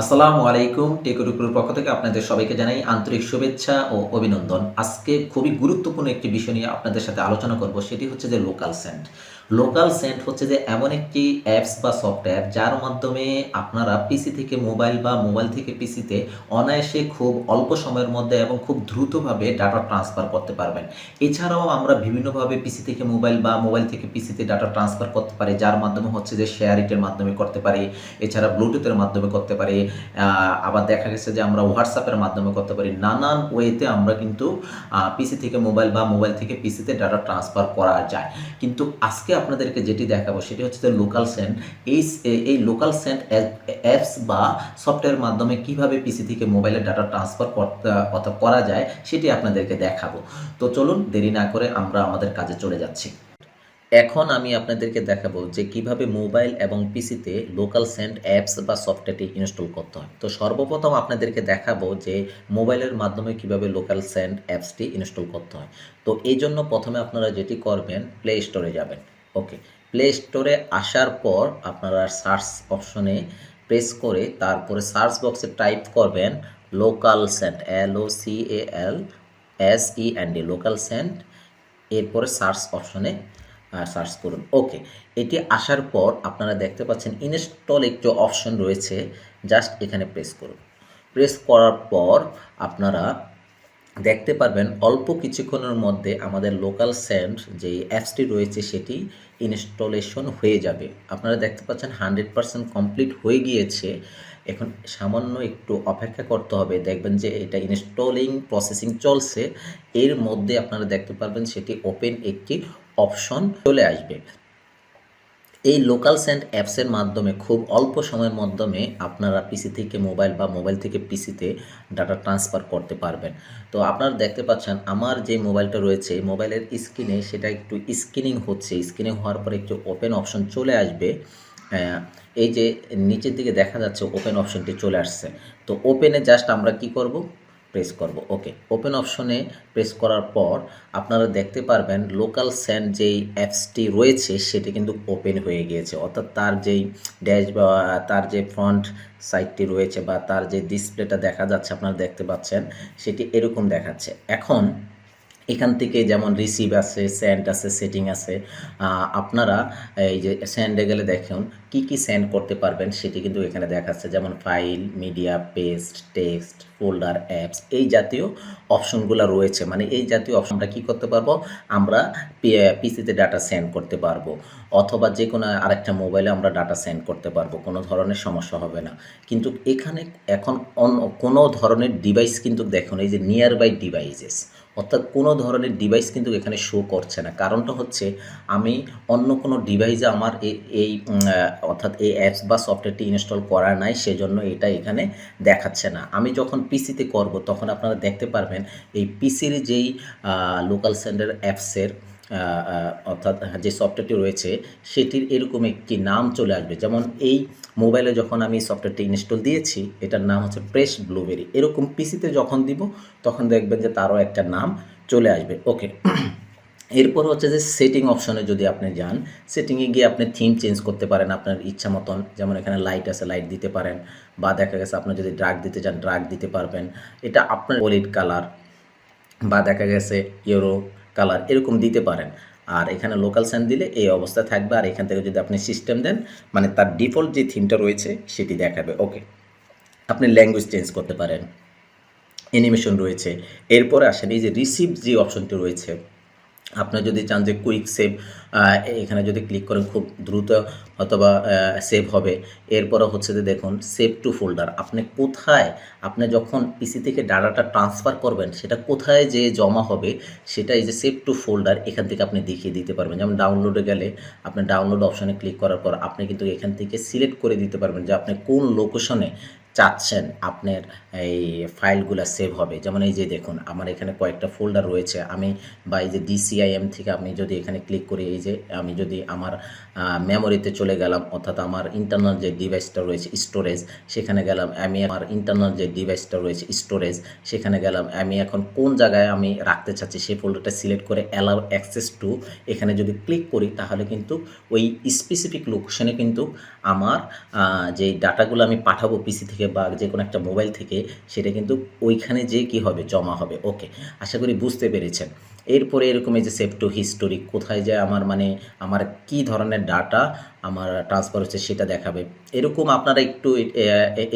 আসসালামু আলাইকুম। টেকুরুকুর পক্ষ থেকে আপনাদের সবাইকে জানাই আন্তরিক শুভেচ্ছা ও অভিনন্দন। আজকে খুবই গুরুত্বপূর্ণ একটি বিষয় নিয়ে আপনাদের সাথে আলোচনা করব, সেটি হচ্ছে যে লোকাল সেন্ট লোকাল সেন্ট হচ্ছে যে এমন একটি অ্যাপস বা সফটওয়্যার যার মাধ্যমে আপনারা পিসি থেকে মোবাইল বা মোবাইল থেকে পিসিতে অনায়াসে খুব অল্প সময়ের মধ্যে এবং খুব দ্রুতভাবে ডাটা ট্রান্সফার করতে পারবেন। এছাড়াও আমরা বিভিন্নভাবে পিসি থেকে মোবাইল বা মোবাইল থেকে পিসিতে ডাটা ট্রান্সফার করতে পারি, যার মাধ্যমে হচ্ছে যে শেয়ার ইটের মাধ্যমে করতে পারি, এছাড়া ব্লুটুথের মাধ্যমে করতে পারি আবার দেখা গেছে যে আমরা হোয়াটসঅ্যাপের মাধ্যমে করতে পারি। নানান ওয়েতে আমরা কিন্তু পিসি থেকে মোবাইল বা মোবাইল থেকে পিসিতে ডাটা ট্রান্সফার করা যায়। কিন্তু আজকে আপনাদেরকে যেটি দেখাবো সেটি হচ্ছে যে লোকাল সেন্ট এই এই লোকাল সেন্ট অ্যাপস বা সফটওয়্যার মাধ্যমে কীভাবে পিসি থেকে মোবাইলে ডাটা ট্রান্সফার করতে করা যায় সেটি আপনাদেরকে দেখাবো। তো চলুন দেরি না করে আমরা আমাদের কাজে চলে যাচ্ছি। এখন আমি আপনাদেরকে দেখাবো যে কীভাবে মোবাইল এবং পিসিতে লোকাল সেন্ট অ্যাপস বা সফটওয়্যারটি ইনস্টল করতে হয়। তো সর্বপ্রথম আপনাদেরকে দেখাবো যে মোবাইলের মাধ্যমে কীভাবে লোকাল সেন্ট অ্যাপসটি ইনস্টল করতে হয়। তো এই জন্য প্রথমে আপনারা যেটি করবেন প্লে স্টোরে যাবেন। ওকে প্লে স্টোরে আসার পর আপনারা সার্চ অপশনে প্রেস করে তারপরে সার্চ বক্সে টাইপ করবেন local send L O C A L S E N D local send এরপরে সার্চ অপশনে সার্চ করুন। ওকে এটি আসার পর আপনারা দেখতে পাচ্ছেন ইনস্টল একটি অপশন রয়েছে জাস্ট এখানে প্রেস করুন। প্রেস করার পর আপনারা দেখতে পারবেন অল্প কিছুক্ষণের মধ্যে আমাদের লোকাল সেন্ট যে অ্যাপসটি রয়েছে সেটি ইনস্টলেশন হয়ে যাবে। আপনারা দেখতে পাচ্ছেন হান্ড্রেড পার্সেন্ট কমপ্লিট হয়ে গিয়েছে। এখন সামান্য একটু অপেক্ষা করতে হবে। দেখবেন যে এটা ইনস্টলিং প্রসেসিং চলছে। এর মধ্যে আপনারা দেখতে পারবেন সেটি ওপেন একটি অপশন চলে আসবে। এই লোকাল সেন্ট অ্যাপসের মাধ্যমে খুব অল্প সময়ের মাধ্যমে আপনারা পিসি থেকে মোবাইল বা মোবাইল থেকে পিসিতে ডাটা ট্রান্সফার করতে পারবেন। তো আপনারা দেখতে পাচ্ছেন আমার যে মোবাইলটা রয়েছে মোবাইলের স্ক্রিনে সেটা একটু স্ক্রিনিং হচ্ছে। স্ক্রিনিং হওয়ার পরে একটু ওপেন অপশন চলে আসবে। এই যে নিচের দিকে দেখা যাচ্ছে ওপেন অপশনটি চলে আসছে। তো ওপেনে জাস্ট আমরা কি করব? প্রেস করব। ওকে ওপেন অপশনে প্রেস করার পর আপনারা দেখতে পারবেন লোকাল স্যান্ড যেই অ্যাপসটি রয়েছে, সেটি কিন্তু ওপেন হয়ে গিয়েছে। অর্থাৎ তার যেই ড্যাশ বা তার যে ফ্রন্ট সাইটটি রয়েছে বা তার যে ডিসপ্লেটা দেখা যাচ্ছে, আপনারা দেখতে পাচ্ছেন, সেটি এরকম দেখাচ্ছে। এখন এখান থেকে যেমন রিসিভ আছে স্যান্ড আছে সেটিং আছে আপনারা এই যে স্যান্ডে গেলে দেখুন কি কি সেন্ড করতে পারবেন সেটি কিন্তু এখানে দেখাচ্ছে। যেমন file media paste text folder apps এই জাতীয় অপশনগুলো রয়েছে। মানে এই জাতীয় অপশনটা কি করতে পারব? আমরা পিসিতে ডাটা সেন্ড করতে পারব। অথবা যে কোনো আরেকটা মোবাইলে আমরা ডাটা সেন্ড করতে পারব। কোনো ধরনের সমস্যা হবে না। কিন্তু এখানে এখন অন্য কোনো ধরনের ডিভাইস কিন্তু দেখুন, এই যে নিয়ার বাই ডিভাইসেস অর্থাৎ কোনো ধরনের ডিভাইস কিন্তু এখানে শো করছে না। কারণটা হচ্ছে আমি অন্য কোনো ডিভাইসে আমার এই অর্থাৎ এই অ্যাপস বা সফটওয়্যারটি ইনস্টল করা নাই, সেজন্য এটা এখানে দেখাচ্ছে না। আমি যখন পিসিতে করব, তখন আপনারা দেখতে পারবেন, এই পিসির যেই লোকাল সেন্টার অ্যাপসের অর্থাৎ যে সফটওয়্যারটি রয়েছে, সেটির এরকম একটি নাম চলে আসবে। যেমন এই মোবাইলে যখন আমি সফটওয়্যারটি ইনস্টল দিয়েছি, এটার নাম হচ্ছে প্রেস ব্লুবেরি এরকম পিসিতে যখন দিব, তখন দেখবেন যে তারও একটা নাম চলে আসবে। ওকে এরপর হচ্ছে যে সেটিং অপশনে যদি আপনি যান সেটিংয়ে গিয়ে আপনি থিম চেঞ্জ করতে পারেন আপনার ইচ্ছা মতন। যেমন এখানে লাইট আছে লাইট দিতে পারেন। বা দেখা গেছে আপনি যদি ড্রাগ দিতে চান ড্রাগ দিতে পারবেন। এটা আপনার ওলিড কালার বা দেখা গেছে ইউরো কালার এরকম দিতে পারেন। আর এখানে লোকাল স্যান্ড দিলে এই অবস্থা থাকবে। আর এখান থেকে যদি আপনি সিস্টেম দেন মানে তার ডিফল্ট যে থিমটা রয়েছে, সেটি দেখাবে। ওকে আপনি ল্যাঙ্গুয়েজ চেঞ্জ করতে পারেন। অ্যানিমেশন রয়েছে। এরপরে আসেন, এই যে রিসিভ যে অপশনটি রয়েছে আপনি যদি চান যে কুইক সেভ এখানে যদি ক্লিক করেন খুব দ্রুত অথবা সেভ হবে। এরপরে হচ্ছে যে দেখুন সেভ টু ফোল্ডার আপনি কোথায়, আপনি যখন পিসি থেকে ডাটাটা ট্রান্সফার করবেন, সেটা কোথায় যে জমা হবে, সেটা এই যে সেভ টু ফোল্ডার এখান থেকে আপনি দেখিয়ে দিতে পারবেন। যেমন ডাউনলোডে গেলে আপনি ডাউনলোড অপশানে ক্লিক করার পর আপনি কিন্তু এখান থেকে সিলেক্ট করে দিতে পারবেন যে আপনি কোন লোকেশনে চাচ্ছেন আপনার এই ফাইলগুলো সেভ হবে। যেমন এই যে দেখুন, আমার এখানে কয়েকটা ফোল্ডার রয়েছে। আমি বা এই যে ডিসিআইএম থেকে আমি যদি এখানে ক্লিক করি, এই যে আমি যদি আমার মেমোরিতে চলে গেলাম, অর্থাৎ আমার ইন্টারনাল যে ডিভাইসটা রয়েছে স্টোরেজ সেখানে গেলাম, আমি আমার ইন্টারনাল যে ডিভাইসটা রয়েছে স্টোরেজ সেখানে গেলাম, আমি এখন কোন জায়গায় আমি রাখতে চাচ্ছি, সেই ফোল্ডারটা সিলেক্ট করে অ্যালাউ অ্যাক্সেস টু এখানে যদি ক্লিক করি, তাহলে কিন্তু ওই স্পেসিফিক লোকেশনে কিন্তু আমার যে ডাটাগুলো আমি পাঠাবো পিসি থেকে বা যে কোনো একটা মোবাইল থেকে, সেটা কিন্তু ওইখানে যে কি হবে? জমা হবে। ওকে, আশা করি বুঝতে পেরেছেন। এরপরে এরকম এই যে সেভ টু হিস্টোরি কোথায় যায় আমার মানে আমার কি ধরনের ডাটা আমার ট্রান্সফার হচ্ছে সেটা দেখাবে। এরকম আপনারা একটু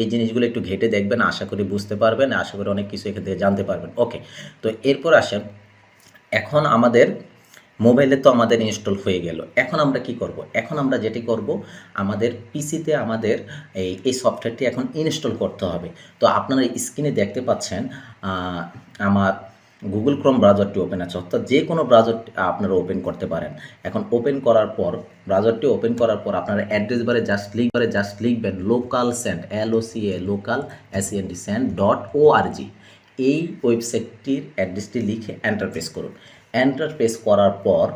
এই জিনিসগুলো একটু ঘেটে দেখবেন, আশা করি বুঝতে পারবেন, আশা করি অনেক কিছু এখান থেকে জানতে পারবেন। ওকে, তো এরপর আসেন। এখন আমাদের মোবাইলে তো আমাদের ইনস্টল হয়ে গেল। এখন আমরা কি করব? এখন আমরা যেটি করব, আমাদের পিসিতে আমাদের এই এই সফটওয়্যারটি এখন ইনস্টল করতে হবে। তো আপনারা স্ক্রিনে দেখতে পাচ্ছেন আমার গুগল ক্রোম ব্রাউজারটি ওপেন আছে। অর্থাৎ যে কোনো ব্রাউজার আপনারা ওপেন করতে পারেন। এখন ওপেন করার পর ব্রাউজারটি ওপেন করার পর আপনারা অ্যাড্রেস বারে জাস্ট লিখ বারে জাস্ট লিখবেন local send L O C A local S N D send dot O R G এই ওয়েবসাইটটির অ্যাড্রেসটি লিখে এন্টারপ্রেস করুন। এন্টার প্রেস করার পর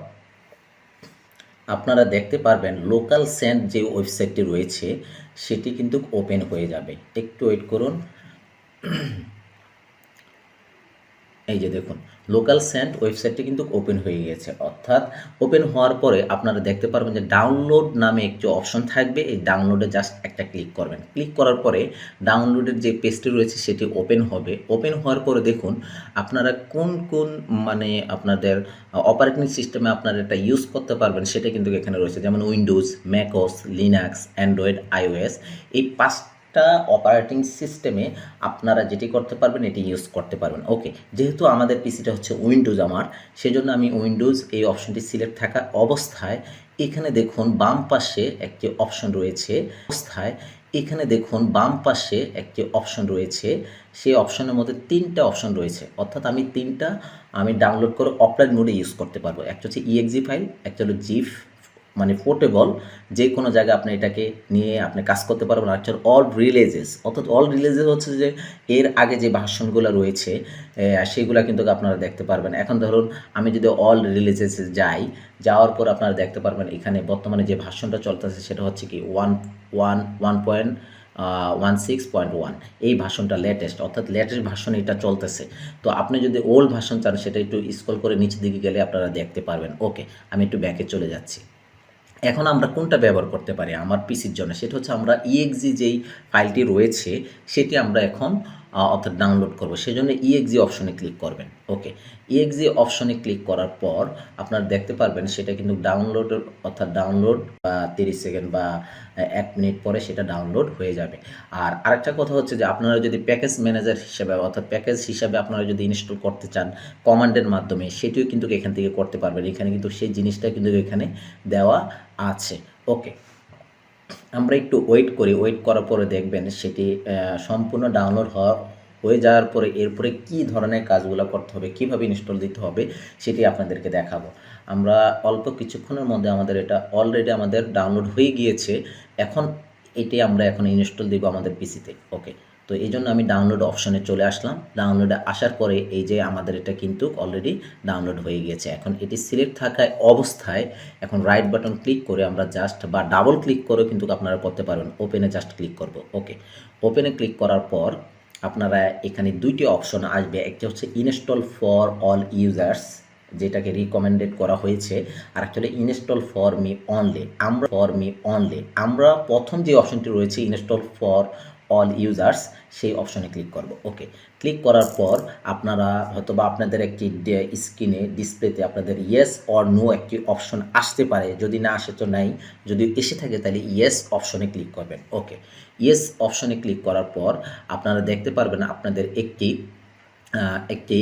আপনারা দেখতে পারবেন লোকাল সেন্ট যে ওয়েবসাইটটি রয়েছে, সেটি কিন্তু ওপেন হয়ে যাবে। একটু ওয়েট করুন। এই যে দেখুন লোকাল সেন্ট ওয়েবসাইটটি কিন্তু ওপেন হয়ে গেছে। অর্থাৎ ওপেন হওয়ার পরে আপনারা দেখতে পারবেন যে ডাউনলোড নামে একটি অপশন থাকবে। এই ডাউনলোডে জাস্ট একটা ক্লিক করবেন। ক্লিক করার পরে ডাউনলোডের যে পেজটি রয়েছে, সেটি ওপেন হবে। ওপেন হওয়ার পরে দেখুন, আপনারা কোন কোন মানে আপনাদের অপারেটিং সিস্টেমে আপনারা এটা ইউজ করতে পারবেন, সেটা কিন্তু এখানে রয়েছে। যেমন Windows macOS Linux Android iOS এই পাঁচটা অপারেটিং সিস্টেমে আপনারা যেটি করতে পারবেন, এটি ইউজ করতে পারবেন। ওকে যেহেতু আমাদের পিসিটা হচ্ছে উইন্ডোজ আমার, সেজন্য আমি উইন্ডোজ এই অপশনটি সিলেক্ট থাকা অবস্থায় এখানে দেখুন বাম পাশে একটি অপশন রয়েছে। অবস্থায় এখানে দেখুন বাম পাশে একটি অপশন রয়েছে। সেই অপশনের মধ্যে তিনটা অপশন রয়েছে। অর্থাৎ আমি তিনটা আমি ডাউনলোড করে অফলাইন মোডে ইউজ করতে পারব। একটা হচ্ছে ইএক্সি ফাইল একটা হলো জিফ মানে পোর্টেবল যে কোনো জায়গায় আপনি এটাকে নিয়ে আপনি কাজ করতে পারবেন। আর অল রিলেজেস অর্থাৎ অল রিলেজেস হচ্ছে যে এর আগে যে ভাষণগুলো রয়েছে সেগুলো কিন্তু আপনারা দেখতে পারবেন। এখন ধরুন, আমি যদি অল রিলেজেসে যাই, যাওয়ার পর আপনারা দেখতে পারবেন এখানে বর্তমানে যে ভাষণটা চলতেছে, সেটা হচ্ছে কি one one one point one six point one এই ভাষণটা লেটেস্ট অর্থাৎ লেটেস্ট ভাষণ এটা চলতেছে। তো আপনি যদি ওল্ড ভাষণ চান, সেটা একটু স্ক্রল করে নিচের দিকে গেলে আপনারা দেখতে পারবেন। ওকে আমি একটু ব্যাকে চলে যাচ্ছি। এখন আমরা কোনটা ব্যবহার করতে পারি আমার পিসির জন্য? সেটা হচ্ছে আমরা ইএক্সি যেই ফাইলটি রয়েছে, সেটি আমরা এখন অর্থাৎ ডাউনলোড করব। সেজন্য ইএক্সি অপশনে ক্লিক করবেন। ওকে ইএক্সি অপশনে ক্লিক করার পর আপনারা দেখতে পারবেন সেটা কিন্তু ডাউনলোড অর্থাৎ ডাউনলোড বা তিরিশ সেকেন্ড বা এক মিনিট পরে সেটা ডাউনলোড হয়ে যাবে। আর আরেকটা কথা হচ্ছে যে আপনারা যদি প্যাকেজ ম্যানেজার হিসেবে, অর্থাৎ প্যাকেজ হিসাবে আপনারা যদি ইনস্টল করতে চান কমান্ডের মাধ্যমে, সেটিও কিন্তু এখান থেকে করতে পারবেন। এখানে কিন্তু সেই জিনিসটা কিন্তু এখানে দেওয়া আছে। ওকে আমরা একটু ওয়েট করি ওয়েট করার পরে দেখবেন সেটি সম্পূর্ণ ডাউনলোড হওয়া হয়ে যাওয়ার পরে এরপরে কি ধরনের কাজগুলো করতে হবে, কীভাবে ইনস্টল দিতে হবে সেটি আপনাদেরকে দেখাবো। আমরা অল্প কিছুক্ষণের মধ্যে আমাদের এটা অলরেডি আমাদের ডাউনলোড হয়ে গিয়েছে, এখন এটি আমরা এখন ইনস্টল দিব আমাদের পিসিতে ওকে তো এই জন্য আমি ডাউনলোড অপশনে চলে আসলাম। ডাউনলোডে আসার পরে এই যে আমাদের এটা কিন্তু অলরেডি ডাউনলোড হয়ে গিয়েছে। এখন এটি সিলেক্ট থাকায় অবস্থায় এখন রাইট বাটন ক্লিক করে আমরা জাস্ট বা ডাবল ক্লিক করে কিন্তু আপনারা করতে পারবেন। ওপেনে জাস্ট ক্লিক করব। ওকে ওপেনে ক্লিক করার পর আপনারা এখানে দুইটি অপশন আসবে। একটা হচ্ছে ইনস্টল ফর অল ইউজার্স যেটাকে রিকমেন্ডেড করা হয়েছে। আর actually install for me only আমরা ফর মি অনলি আমরা প্রথম যে অপশনটি রয়েছে ইনস্টল ফর অল ইউজার্স সেই অপশনে ক্লিক করব। ওকে ক্লিক করার পর আপনারা হয়তো বা আপনাদের একটি স্ক্রিনে ডিসপ্লেতে আপনাদের ইয়েস অর নো একটি অপশন আসতে পারে। যদি না আসে তো নাই। যদি এসে থাকে তাহলে ইয়েস অপশনে ক্লিক করবেন। ওকে ইয়েস অপশনে ক্লিক করার পর আপনারা দেখতে পারবেন আপনাদের একটি একটি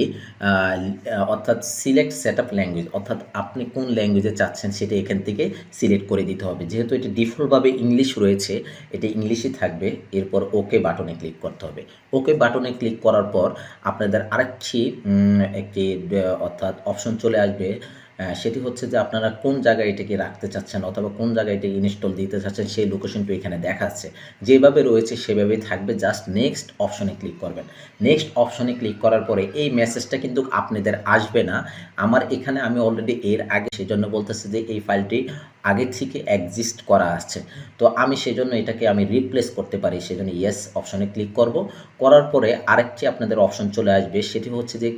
অর্থাৎ সিলেক্ট সেট আপ ল্যাঙ্গুয়েজ অর্থাৎ আপনি কোন ল্যাঙ্গুয়েজে চাচ্ছেন সেটা এখান থেকে সিলেক্ট করে দিতে হবে। যেহেতু এটি ডিফল্টভাবে ইংলিশ রয়েছে, এটি ইংলিশই থাকবে, এরপর ওকে বাটনে ক্লিক করতে হবে। ওকে বাটনে ক্লিক করার পর আপনাদের আরেকটি একটি, অর্থাৎ অপশন চলে আসবে সেটি হচ্ছে যে আপনারা কোন জায়গায় এটাকে রাখতে চাচ্ছেন অথবা কোন জায়গায় এটি ইনস্টল দিতে চাচ্ছেন সেই লোকেশনটি এখানে দেখাচ্ছে। যেভাবে রয়েছে সেভাবেই থাকবে। জাস্ট নেক্সট অপশনে ক্লিক করবেন। নেক্সট অপশনে ক্লিক করার পরে এই মেসেজটা কিন্তু আপনাদের আসবে না। আমার এখানে আমি অলরেডি এর আগে সেজন্য বলতেছি যে এই ফাইলটি আগে থেকে এক্সিস্ট করা আছে। তো আমি সেজন্য এটাকে আমি রিপ্লেস করতে পারি। সেজন্য ইয়েস অপশনে ক্লিক করব। করার পরে আরেকটি আপনাদের অপশন চলে আসবে। সেটি হচ্ছে যে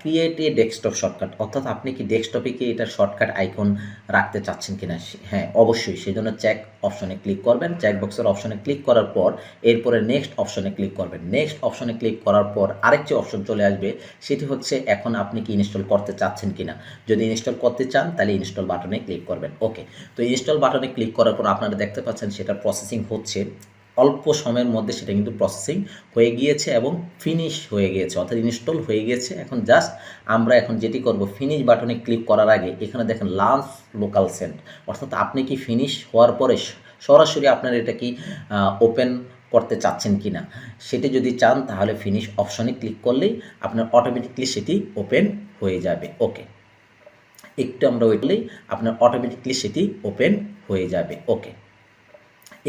ক্রিয়েট এ ডেস্কটপ শর্টকাট অর্থাৎ আপনি কি ডেস্কটপ কি এটার শর্টকাট আইকন রাখতে চাচ্ছেন কিনা হ্যাঁ অবশ্যই। সেই জন্য চেক অপশনে ক্লিক করবেন। চেক বক্সের অপশনে ক্লিক করার পর এরপরে নেক্সট অপশনে ক্লিক করবেন। নেক্সট অপশনে ক্লিক করার পর আরেকটি অপশন চলে আসবে। সেটি হচ্ছে এখন আপনি কি ইনস্টল করতে চাচ্ছেন কিনা। যদি ইনস্টল করতে চান, তাহলে ইনস্টল বাটনে ক্লিক করবেন। ওকে তো ইনস্টল বাটনে ক্লিক করার পর আপনারা দেখতে পাচ্ছেন সেটা প্রসেসিং হচ্ছে। অল্প সময়ের মধ্যে সেটা কিন্তু প্রসেসিং হয়ে গিয়েছে এবং ফিনিশ হয়ে গিয়েছে, অর্থাৎ ইনস্টল হয়ে গিয়েছে। এখন জাস্ট আমরা এখন যেটি করব ফিনিশ বাটনে ক্লিক করার আগে এখানে দেখেন লাঞ্চ লোকাল সেন্ট অর্থাৎ আপনি কি ফিনিশ হওয়ার পরে সরাসরি আপনার এটা কি ওপেন করতে চাচ্ছেন কি না সেটি যদি চান তাহলে ফিনিশ অপশনে ক্লিক করলেই আপনার অটোমেটিকলি সেটি ওপেন হয়ে যাবে। ওকে একটু আমরা ওয়েট করলেই আপনার অটোমেটিকলি সেটি ওপেন হয়ে যাবে। ওকে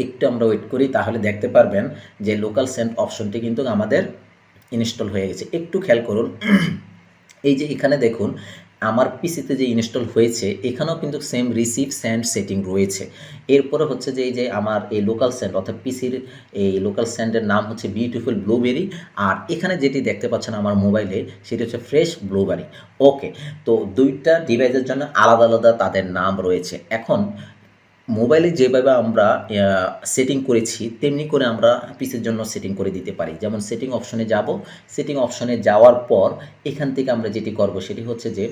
একটু আমরা ওয়েট করি, তাহলে দেখতে পারবেন যে লোকাল সেন্ট অপশনটি কিন্তু আমাদের ইনস্টল হয়ে গেছে। একটু খেয়াল করুন, এই যে এখানে দেখুন, আমার পিসিতে যে ইনস্টল হয়েছে, এখানেও কিন্তু সেম রিসিভ স্যান্ড সেটিং রয়েছে। এরপরে হচ্ছে যে এই যে আমার এই লোকাল স্যান্ড অর্থাৎ পিসির এই লোকাল স্যান্ডের নাম হচ্ছে বিউটিফুল ব্লুবেরি আর এখানে যেটি দেখতে পাচ্ছেন আমার মোবাইলে সেটি হচ্ছে ফ্রেশ ব্লুবেরি ওকে তো দুইটা ডিভাইসের জন্য আলাদা আলাদা তাদের নাম রয়েছে। এখন মোবাইলে যেভাবে আমরা সেটিং করেছি, তেমনি করে আমরা পিসের জন্য সেটিং করে দিতে পারি। যেমন সেটিং অপশনে যাব সেটিং অপশনে যাওয়ার পর এখান থেকে আমরা যেটি করব সেটি হচ্ছে যে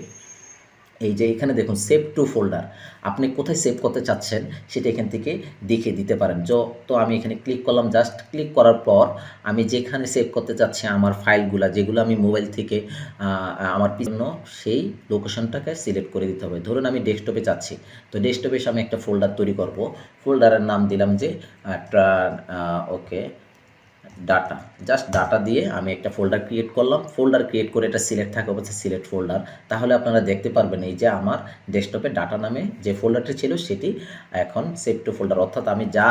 এই যে এখানে দেখুন সেভ টু ফোল্ডার আপনি কোথায় সেভ করতে চাচ্ছেন সেটা এখান থেকে দেখে দিতে পারেন। তো আমি এখানে ক্লিক করলাম জাস্ট ক্লিক করার পর আমি যেখানে সেভ করতে চাচ্ছি আমার ফাইলগুলো যেগুলো আমি মোবাইল থেকে আমার জন্য, সেই লোকেশনটাকে সিলেক্ট করে দিতে হবে। ধরুন আমি ডেস্কটপে চাচ্ছি তো ডেস্কটপে আমি একটা ফোল্ডার তৈরি করব। ফোল্ডারের নাম দিলাম যে ওকে ডাটা জাস্ট ডাটা দিয়ে আমি একটা ফোল্ডার ক্রিয়েট করলাম। ফোল্ডার ক্রিয়েট করে এটা সিলেক্ট থাকে অবশ্যই সিলেক্ট ফোল্ডার তাহলে আপনারা দেখতে পারবেন এই যে আমার ডেস্কটপে ডাটা নামে যে ফোল্ডারটি ছিল সেটি এখন সেভ টু ফোল্ডার অর্থাৎ আমি যা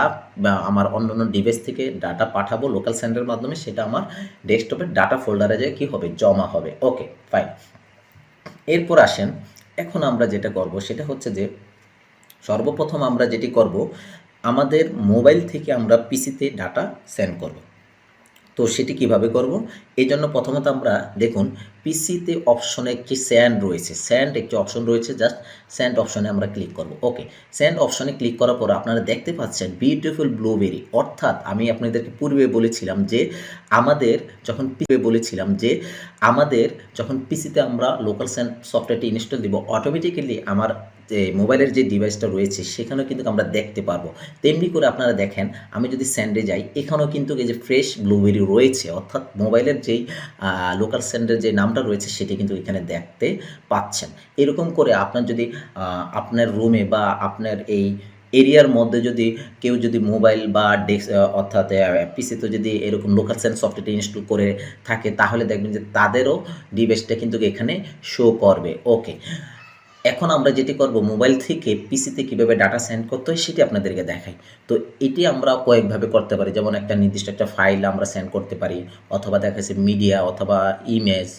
আমার অন্য অন্য ডিভাইস থেকে ডাটা পাঠাবো লোকাল সেন্টারের মাধ্যমে, সেটা আমার ডেস্কটপের ডাটা ফোল্ডারে যে কী হবে? জমা হবে। ওকে ফাইন এরপর আসেন, এখন আমরা যেটা করব সেটা হচ্ছে যে সর্বপ্রথম আমরা যেটি করব, আমাদের মোবাইল থেকে আমরা পিসিতে ডাটা সেন্ড করব। তো সেটি কীভাবে করব? এই জন্য প্রথমত আমরা দেখুন পিসিতে অপশনে একটি স্যান্ড রয়েছে। স্যান্ড একটি অপশন রয়েছে জাস্ট স্যান্ড অপশনে আমরা ক্লিক করব। ওকে স্যান্ড অপশনে ক্লিক করার পর আপনারা দেখতে পাচ্ছেন বিউটিফুল ব্লুবেরি অর্থাৎ আমি আপনাদেরকে পূর্বে বলেছিলাম যে আমাদের যখন পূর্বে বলেছিলাম যে আমাদের যখন পিসিতে আমরা লোকাল স্যান্ড সফটওয়্যারটি ইনস্টল দিব অটোমেটিক্যালি আমার যে মোবাইলের যে ডিভাইসটা রয়েছে সেখানেও কিন্তু আমরা দেখতে পারব। তেমনি করে আপনারা দেখেন, আমি যদি স্যান্ডে যাই, এখানেও কিন্তু এই যে ফ্রেশ ব্লুবেরি রয়েছে, অর্থাৎ মোবাইলের যেই লোকাল স্যান্ডের যে নামটা রয়েছে সেটি কিন্তু এখানে দেখতে পাচ্ছেন। এরকম করে আপনার যদি আপনার রুমে বা আপনার এই এরিয়ার মধ্যে যদি কেউ যদি মোবাইল বা ডেস্ক অর্থাৎ পিসিতে যদি এরকম লোকাল সেন্স সফটওয়্যারটি ইনস্টল করে থাকে, তাহলে দেখবেন যে তাদেরও ডিভাইসটা কিন্তু এখানে শো করবে। ওকে এখন আমরা যেটি করব মোবাইল থেকে পিসিতে কীভাবে ডাটা সেন্ড করতে হয় সেটি আপনাদেরকে দেখাই। তো এটি আমরা কয়েকভাবে করতে পারি। যেমন একটা নির্দিষ্ট একটা ফাইল আমরা সেন্ড করতে পারি, অথবা দেখা যাচ্ছে মিডিয়া অথবা ইমেজ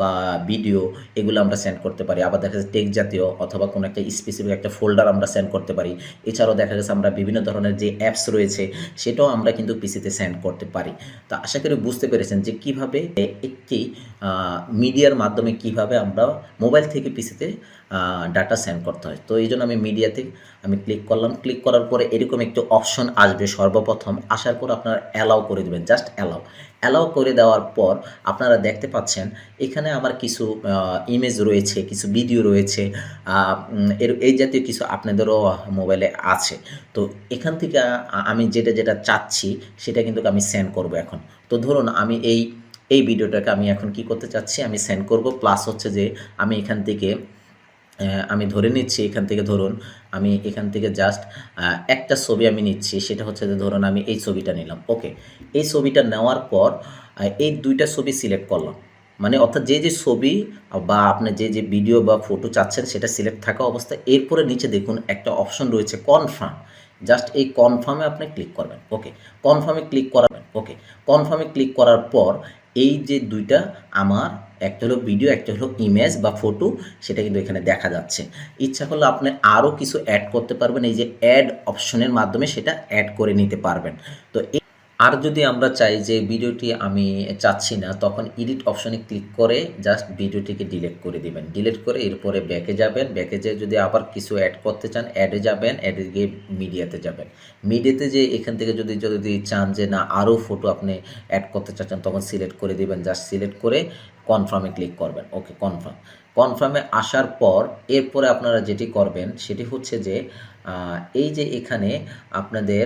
বা ভিডিও এগুলো আমরা সেন্ড করতে পারি। আবার দেখা যাচ্ছে টেক জাতীয় অথবা কোনো একটা স্পেসিফিক একটা ফোল্ডার আমরা সেন্ড করতে পারি। এছাড়াও দেখা গেছে আমরা বিভিন্ন ধরনের যে অ্যাপস রয়েছে, সেটাও আমরা কিন্তু পিসিতে সেন্ড করতে পারি। তো আশা করি বুঝতে পেরেছেন যে কীভাবে একটি মিডিয়ার মাধ্যমে কীভাবে আমরা মোবাইল থেকে পিসিতে ডাটা সেন্ড করতে হয়। তো এই জন্য আমি মিডিয়াতে আমি ক্লিক করলাম। ক্লিক করার পরে এরকম একটি অপশন আসবে সর্বপ্রথম। আসার পর আপনারা অ্যালাউ করে দেবেন জাস্ট অ্যালাউ অ্যালাউ করে দেওয়ার পর আপনারা দেখতে পাচ্ছেন, এখানে আমার কিছু ইমেজ রয়েছে, কিছু ভিডিও রয়েছে এর, এই জাতীয় কিছু আপনাদেরও মোবাইলে আছে। তো এখান থেকে আমি যেটা যেটা চাচ্ছি, সেটা কিন্তু আমি সেন্ড করব এখন। তো ধরুন আমি এই এই ভিডিওটাকে আমি এখন কি করতে চাচ্ছি? আমি সেন্ড করব। প্লাস হচ্ছে যে আমি এখান থেকে আমি ধরে নিচ্ছি এখান থেকে ধরুন, আমি এখান থেকে জাস্ট একটা ছবি আমি নিচ্ছি, সেটা হচ্ছে যে ধরুন আমি এই ছবিটা নিলাম ওকে এই ছবিটা নেওয়ার পর এই দুইটা ছবি সিলেক্ট করলাম। মানে অর্থাৎ যে যে ছবি বা আপনি যে যে ভিডিও বা ফটো চাচ্ছেন, সেটা সিলেক্ট থাকা অবস্থায়, এরপরে নিচে দেখুন একটা অপশন রয়েছে কনফার্ম জাস্ট এই কনফার্মে আপনি ক্লিক করবেন ওকে কনফার্মে ক্লিক করাবেন ওকে কনফার্মে ক্লিক করার পর এই যে দুইটা আমার, একটা হলো ভিডিও একটা হলো ইমেজ বা ফটো সেটা কিন্তু এখানে দেখা যাচ্ছে। ইচ্ছা করলে আপনি আরও কিছু অ্যাড করতে পারবেন, এই যে অ্যাড অপশনের মাধ্যমে সেটা অ্যাড করে নিতে পারবেন। তো আর যদি আমরা চাই যে ভিডিওটি আমি চাচ্ছি না, তখন এডিট অপশনে ক্লিক করে জাস্ট ভিডিওটিকে ডিলেট করে দিবেন। ডিলেট করে এরপরে ব্যাকে যাবেন। ব্যাকে যেয়ে যদি আবার কিছু অ্যাড করতে চান অ্যাডে যাবেন অ্যাডে গিয়ে মিডিয়াতে যাবেন। মিডিয়াতে যে এখান থেকে যদি যদি চান যে না, আরও ফটো আপনি অ্যাড করতে চাচ্ছেন, তখন সিলেক্ট করে দিবেন। জাস্ট সিলেক্ট করে কনফার্মে ক্লিক করবেন। ওকে কনফার্ম কনফার্মে আসার পর এরপরে আপনারা যেটি করবেন, সেটি হচ্ছে যে এই যে এখানে আপনাদের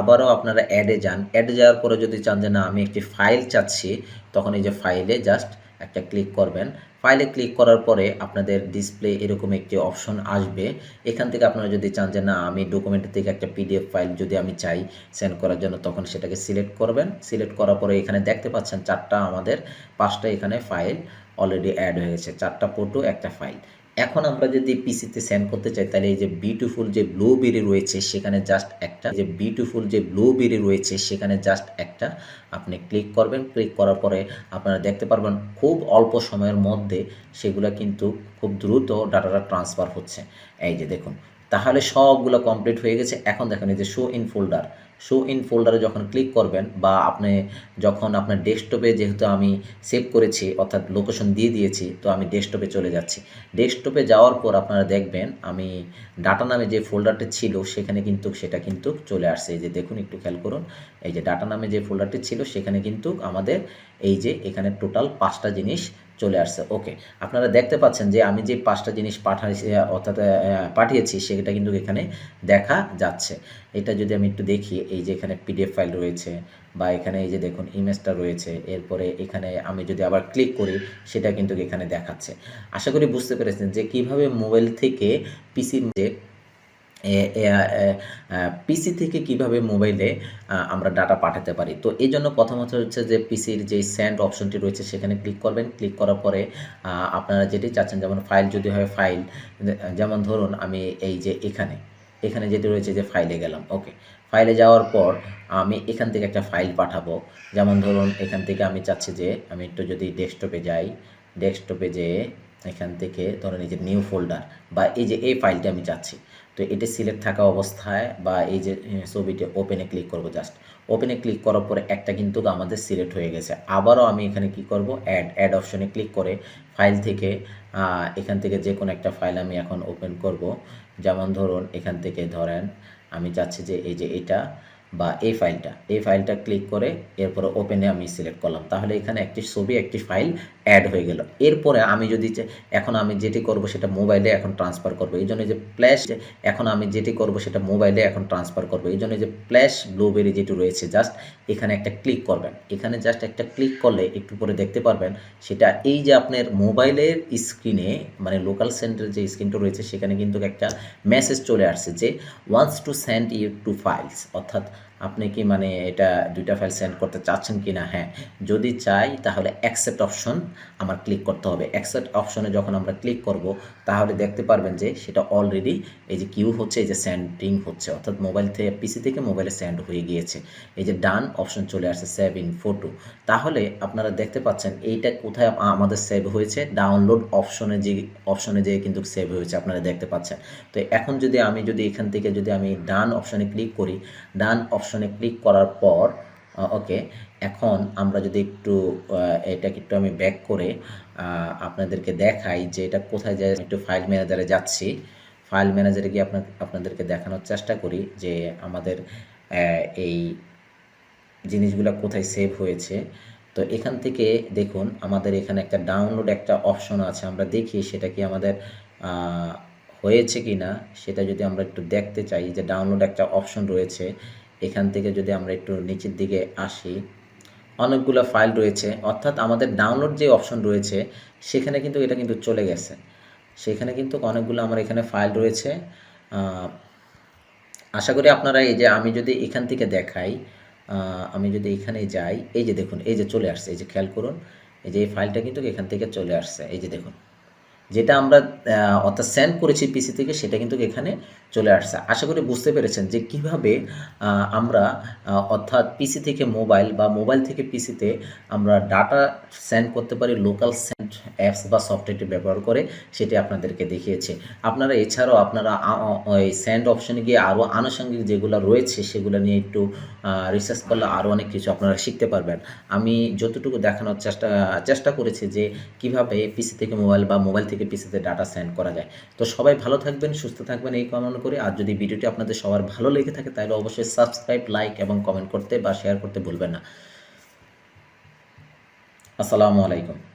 আবারও আপনারা অ্যাডে যান। অ্যাডে যাওয়ার পরে যদি চান যে না, আমি একটি ফাইল চাচ্ছি, তখন এই যে ফাইলে জাস্ট একটা ক্লিক করবেন। ফাইলে ক্লিক করার পরে আপনাদের ডিসপ্লে এরকম একটি অপশন আসবে। এখান থেকে আপনারা যদি চান যে, না, আমি ডকুমেন্ট থেকে একটা পিডিএফ ফাইল যদি আমি চাই সেন্ড করার জন্য, তখন সেটাকে সিলেক্ট করবেন। সিলেক্ট করার পরে এখানে দেখতে পাচ্ছেন চারটা আমাদের, পাঁচটা এখানে ফাইল অলরেডি অ্যাড হয়ে গেছে। চারটা ফটো একটা ফাইল এখন আমরা যদি পিসিতে সেন্ড করতে চাই, তাহলে এই যে বিউটিফুল যে ব্লুবেরি রয়েছে, সেখানে জাস্ট একটা যে বিউটিফুল যে ব্লুবেরি রয়েছে, সেখানে জাস্ট একটা আপনি ক্লিক করবেন। ক্লিক করার পরে আপনারা দেখতে পারবেন খুব অল্প সময়ের মধ্যে সেগুলো কিন্তু খুব দ্রুত ডাটাটা ট্রান্সফার হচ্ছে। এই যে দেখুন, তাহলে সবগুলো কমপ্লিট হয়ে গেছে। এখন দেখেন এই যে show in folder show in ফোল্ডারে যখন ক্লিক করবেন বা আপনি যখন আপনার ডেস্কটপে যেহেতু আমি সেভ করেছি, অর্থাৎ লোকেশন দিয়ে দিয়েছি, তো আমি ডেস্কটপে চলে যাচ্ছি। ডেস্কটপে যাওয়ার পর আপনারা দেখবেন আমি ডাটা নামে যে ফোল্ডারটি ছিল, সেখানে কিন্তু, সেটা কিন্তু চলে আসছে। এই যে দেখুন, একটু খেয়াল করুন, এই যে ডাটা নামে যে ফোল্ডারটি ছিল, সেখানে কিন্তু আমাদের এই যে এখানে টোটাল পাঁচটা জিনিস চলে আসছে। ওকে আপনারা দেখতে পাচ্ছেন যে আমি যে পাঁচটা জিনিস পাঠাইছি অর্থাৎ পাঠিয়েছি, সেটা কিন্তু এখানে দেখা যাচ্ছে। এটা যদি আমি একটু দেখি, এই যে এখানে পিডিএফ ফাইল রয়েছে বা এখানে এই যে দেখুন ইমেজটা রয়েছে, এরপরে এখানে আমি যদি আবার ক্লিক করি, সেটা কিন্তু এখানে দেখাচ্ছে। আশা করি বুঝতে পেরেছেন যে কীভাবে মোবাইল থেকে পিসির যে পিসি থেকে কীভাবে মোবাইলে আমরা ডাটা পাঠাতে পারি? তো এই জন্য প্রথমত হচ্ছে যে পিসির যে স্যান্ড অপশনটি রয়েছে, সেখানে ক্লিক করবেন। ক্লিক করার পরে আপনারা যেটি চাচ্ছেন, যেমন ফাইল যদি হয় ফাইল যেমন ধরুন আমি এই যে এখানে এখানে যেটি রয়েছে যে ফাইলে গেলাম ওকে ফাইলে যাওয়ার পর আমি এখান থেকে একটা ফাইল পাঠাবো। যেমন ধরুন এখান থেকে আমি চাচ্ছি যে, আমি একটু যদি ডেস্কটপে যাই ডেস্কটপে যেয়ে এখান থেকে ধরুন এই যে নিউ ফোল্ডার বা এই যে এই ফাইলটি আমি চাচ্ছি। তো এটা সিলেক্ট থাকা অবস্থায় বা এই যে ছবিটি ওপেনে ক্লিক করব জাস্ট ওপেনে ক্লিক করার পরে একটা কিন্তু আমাদের সিলেক্ট হয়ে গেছে। আবারও আমি এখানে কি করব? অ্যাড অ্যাড অপশনে ক্লিক করে ফাইল থেকে এখান থেকে যে কোনো একটা ফাইল আমি এখন ওপেন করব। যেমন ধরুন এখান থেকে ধরেন, আমি চাচ্ছি যে এই যে এটা বা এই ফাইলটা এই ফাইলটা ক্লিক করে এরপরে ওপেনে আমি সিলেক্ট করলাম। তাহলে এখানে একটি ছবি, একটি ফাইল অ্যাড হয়ে গেল। এরপরে আমি যদি এখন আমি যেটি করব সেটা মোবাইলে এখন ট্রান্সফার করব। এই জন্য যে প্ল্যাশ এখন আমি যেটি করব সেটা মোবাইলে এখন ট্রান্সফার করব। এই জন্য যে প্ল্যাশ ব্লুবেরি যেটি রয়েছে জাস্ট এখানে একটা ক্লিক করবেন। এখানে জাস্ট একটা ক্লিক করলে একটু পরে দেখতে পারবেন, সেটা এই যে আপনার মোবাইলের স্ক্রিনে মানে লোকাল সেন্টার যে স্ক্রিনটা রয়েছে, সেখানে কিন্তু একটা মেসেজ চলে আসছে যে wants to send you two files অর্থাৎ আপনি কি মানে এটা দুইটা ফাইল সেন্ড করতে চাচ্ছেন কি না হ্যাঁ। যদি চাই, তাহলে অ্যাকসেপ্ট অপশন আমার ক্লিক করতে হবে। অ্যাকসেপ্ট অপশনে যখন আমরা ক্লিক করব, তাহলে দেখতে পারবেন যে সেটা অলরেডি এই যে কিউ হচ্ছে, এই যে সেন্ডিং হচ্ছে, অর্থাৎ মোবাইল থেকে পিসি থেকে মোবাইলে সেন্ড হয়ে গিয়েছে। এই যে ডান অপশন চলে আসছে সেভ ইন ফটো তাহলে আপনারা দেখতে পাচ্ছেন, এইটা কোথায় আমাদের সেভ হয়েছে? ডাউনলোড অপশনে যে অপশনে যে কিন্তু সেভ হয়েছে, আপনারা দেখতে পাচ্ছেন। তো এখন যদি আমি, যদি এখান থেকে যদি আমি ডান অপশনে ক্লিক করি ডান অপশনে ক্লিক করার পর ওকে এখন আমরা যদি একটু এটাকে একটু আমি ব্যাক করে আপনাদেরকে দেখাই যে এটা কোথায় যায় একটু ফাইল ম্যানেজারে যাচ্ছি। ফাইল ম্যানেজারে গিয়ে আপনার আপনাদেরকে দেখানোর চেষ্টা করি যে আমাদের এই জিনিসগুলো কোথায় সেভ হয়েছে। তো এখান থেকে দেখুন, আমাদের এখানে একটা ডাউনলোড একটা অপশন আছে, আমরা দেখি সেটা কি আমাদের হয়েছে কি না সেটা যদি আমরা একটু দেখতে চাই যে ডাউনলোড একটা অপশন রয়েছে এখান থেকে যদি আমরা একটু নিচের দিকে আসি, অনেকগুলো ফাইল রয়েছে। অর্থাৎ আমাদের ডাউনলোড যে অপশন রয়েছে, সেখানে কিন্তু এটা কিন্তু চলে গেছে। সেখানে কিন্তু অনেকগুলো আমার এখানে ফাইল রয়েছে। আশা করি আপনারা এই যে আমি যদি এখান থেকে দেখাই আমি যদি এখানে যাই, এই যে দেখুন, এই যে চলে আসছে, এই যে খেয়াল করুন, এই যে এই ফাইলটা কিন্তু এখান থেকে চলে আসছে, এই যে দেখুন। যেটা আমরা অর্থাৎ সেন্ড করেছি পিসি থেকে, সেটা কিন্তু এখানে চলে আসছে। আশা করি বুঝতে পেরেছেন যে কীভাবে আমরা অর্থাৎ পিসি থেকে মোবাইল বা মোবাইল থেকে পিসিতে আমরা ডাটা সেন্ড করতে পারি লোকাল সেন্ড অ্যাপস বা সফটওয়্যারটি ব্যবহার করে সেটি আপনাদেরকে দেখিয়েছে। আপনারা এছাড়াও আপনারা ওই স্যান্ড অপশনে গিয়ে আরও আনুষঙ্গিক যেগুলো রয়েছে সেগুলো নিয়ে একটু রিসার্চ করলে আরও অনেক কিছু আপনারা শিখতে পারবেন। আমি যতটুকু দেখানোর চেষ্টা চেষ্টা করেছি যে কীভাবে পিসি থেকে মোবাইল বা মোবাইল থেকে পিসিতে ডাটা সেন্ড করা যায়। তো সবাই ভালো থাকবেন, সুস্থ থাকবেন এই কামনা করে। আর যদি ভিডিওটি আপনাদের সবার ভালো লেগে থাকে তাহলে অবশ্যই সাবস্ক্রাইব লাইক এবং কমেন্ট করতে বা শেয়ার করতে ভুলবেন না। আসসালামু আলাইকুম।